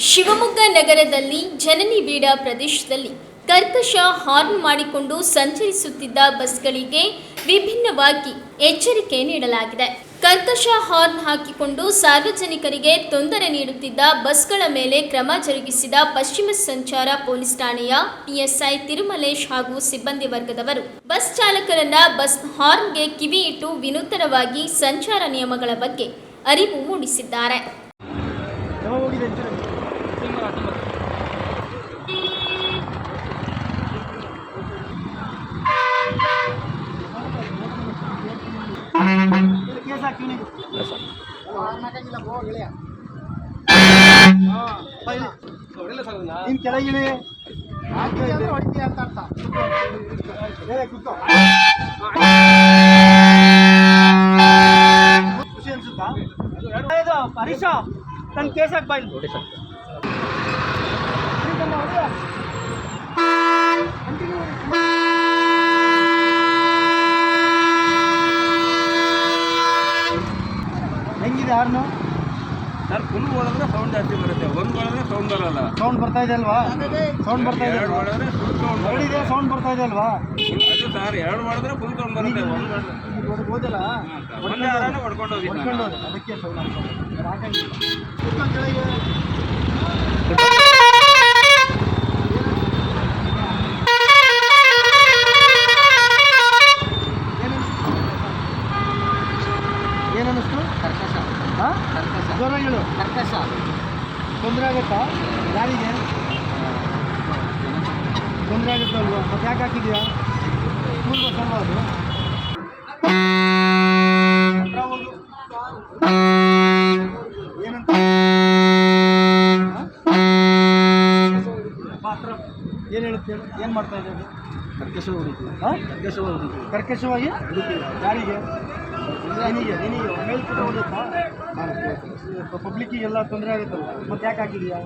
ಶಿವಮೊಗ್ಗ ನಗರದಲ್ಲಿ ಜನನಿ ಬೀಡ ಪ್ರದೇಶದಲ್ಲಿ ಕರ್ಕಶ ಹಾರ್ನ್ ಮಾಡಿಕೊಂಡು ಸಂಚರಿಸುತ್ತಿದ್ದ ಬಸ್ಗಳಿಗೆ ವಿಭಿನ್ನವಾಗಿ ಎಚ್ಚರಿಕೆ ನೀಡಲಾಗಿದೆ. ಕರ್ಕಶ ಹಾರ್ನ್ ಹಾಕಿಕೊಂಡು ಸಾರ್ವಜನಿಕರಿಗೆ ತೊಂದರೆ ನೀಡುತ್ತಿದ್ದ ಬಸ್ಗಳ ಮೇಲೆ ಕ್ರಮ ಜರುಗಿಸಿದ ಪಶ್ಚಿಮ ಸಂಚಾರ ಪೊಲೀಸ್ ಠಾಣೆಯ ಪಿಎಸ್ಐ ತಿರುಮಲೇಶ್ ಹಾಗೂ ಸಿಬ್ಬಂದಿ ವರ್ಗದವರು. ಬಸ್ ಚಾಲಕರನ್ನ ಬಸ್ ಹಾರ್ನ್ಗೆ ಕಿವಿ ಇಟ್ಟು ವಿನೂತನವಾಗಿ ಸಂಚಾರ ನಿಯಮಗಳ ಬಗ್ಗೆ ಅರಿವು ಮೂಡಿಸಿದ್ದಾರೆ. ನೀನ್ ಕೆಳಗಿಳಿ ಹೊಡಿತೀಯ ಅಂತ ಅರ್ಥ. ಖುಷಿ ಅನ್ಸುತ್ತಾ ಹರೀಶ ನನ್ನ ಕೇಸ್ ಹಾಕ್ ಹಾರ್ನು ಸರ್ ಫುಲ್ ಹೊಡೆದ್ರೆ ಸೌಂಡ್ ಜಾಸ್ತಿ ಬರುತ್ತೆ. ಒಂದು ಹೊಡೆದ್ರೆ ಸೌಂಡ್ ಬರಲ್ಲ. ಸೌಂಡ್ ಬರ್ತಾ ಇದೆ ಅಲ್ವಾ? ಸೌಂಡ್ ಬರ್ತಾ ಇದೆ ಎರಡು ಹೊಡೆದ್ರೆ ಫುಲ್ ಸೌಂಡ್ ಎರಡಿದೆ ಸೌಂಡ್ ಬರ್ತಾ ಇದೆ ಅಲ್ವಾ? ಅದು ಸರ್ ಎರಡು ಹೊಡೆದ್ರೆ ಫುಲ್ ಸೌಂಡ್ ಬರುತ್ತೆ. ಒಂದು ಈಗ ಓದಿಲ್ಲ? ಒಂದೇ ಹಾರನೇ ಹೊಡ್ಕೊಂಡು ಹೋಗಿ ಹೊಡ್ಕೊಂಡು ಅದಕ್ಕೆ ಸೌಂಡ್ ಹಾಕಂಗಿಲ್ಲ ಏನನ್ನಿಸ್ತು ಕರ್ಕಶ. ಹಾಂ ಜೋರಾಗಿ ಹೇಳು. ಕರ್ಕಶ. ತೊಂದರೆ ಆಗುತ್ತಾ? ಯಾರಿಗೆ? ತೊಂದರೆ ಆಗುತ್ತಲ್ವಾ ಮತ್ತೆ ಯಾಕೆ ಹಾಕಿದ್ಯಾ ಸ್ಕೂಲ್ ಬಸ್ ಅಲ್ವಾ ಅದು ಏನಂತ? ಪಾತ್ರ ಏನು ಹೇಳುತ್ತೆ? ಏನು ಮಾಡ್ತಾ ಇದೆ ಕರ್ಕಶವಾಗಿ. ಕರ್ಕಶ ಕರ್ಕಶ ಹೊಡಿತೀವಿ ಕರ್ಕಶವಾಗಿ? ಯಾರಿಗೆ? ಪಬ್ಲಿಕ್ಕಿಗೆಲ್ಲ ತೊಂದರೆ ಆಗುತ್ತಲ್ಲ. ಮತ್ತೆ ಯಾಕೆ ಹಾಕಿದೀಯಾ